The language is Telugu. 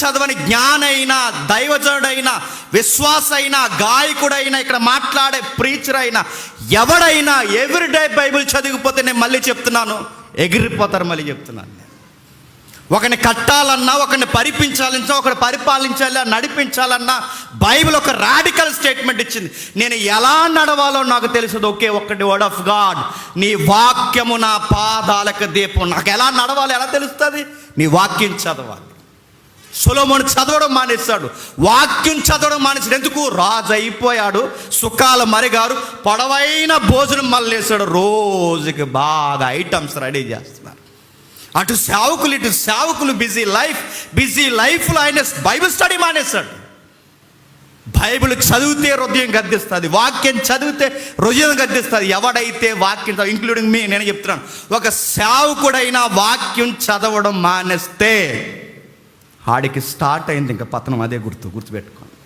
చదవని జ్ఞానైన దైవజనుడైన విశ్వాస అయినా గాయకుడైనా ఇక్కడ మాట్లాడే ప్రీచర్ అయినా ఎవడైనా ఎవ్రీడే బైబిల్ చదివిపోతే నేను మళ్ళీ చెప్తున్నాను ఎగిరిపోతారు మళ్ళీ చెప్తున్నాను ఒకరిని కట్టాలన్నా ఒకరిని పరిపించాలన్నా ఒకరిని పరిపాలించాలి నడిపించాలన్నా బైబిల్ ఒక రాడికల్ స్టేట్మెంట్ ఇచ్చింది. నేను ఎలా నడవాలో నాకు తెలుసు ఒకే ఒక్కటి వర్డ్ ఆఫ్ గాడ్ నీ వాక్యము నా పాదాలకు దీపం. నాకు ఎలా నడవాలి ఎలా తెలుస్తుంది? నీ వాక్యం చదవాలి. సులోమును చదవడం మానేస్తాడు. వాక్యం చదవడం మానేస్తాడు. ఎందుకు? రాజు అయిపోయాడు సుఖాల మరిగారు. పొడవైన భోజనం మళ్ళేసాడు రోజుకి బాగా ఐటమ్స్ రెడీ చేస్తున్నారు. అటు సేవకులు ఇటు సేవకులు బిజీ లైఫ్ బిజీ లైఫ్లో ఆయన బైబిల్ స్టడీ మానేస్తాడు. బైబిల్ చదివితే హృదయం గద్దిస్తుంది. వాక్యం చదివితే హృదయం గద్దిస్తుంది. ఎవడైతే వాక్యం ఇంక్లూడింగ్ మీ నేను చెప్తున్నాను. ఒక సేవకుడైనా వాక్యం చదవడం మానేస్తే ఆడికి స్టార్ట్ అయింది ఇంకా పతనం అదే గుర్తు గుర్తుపెట్టుకోండి.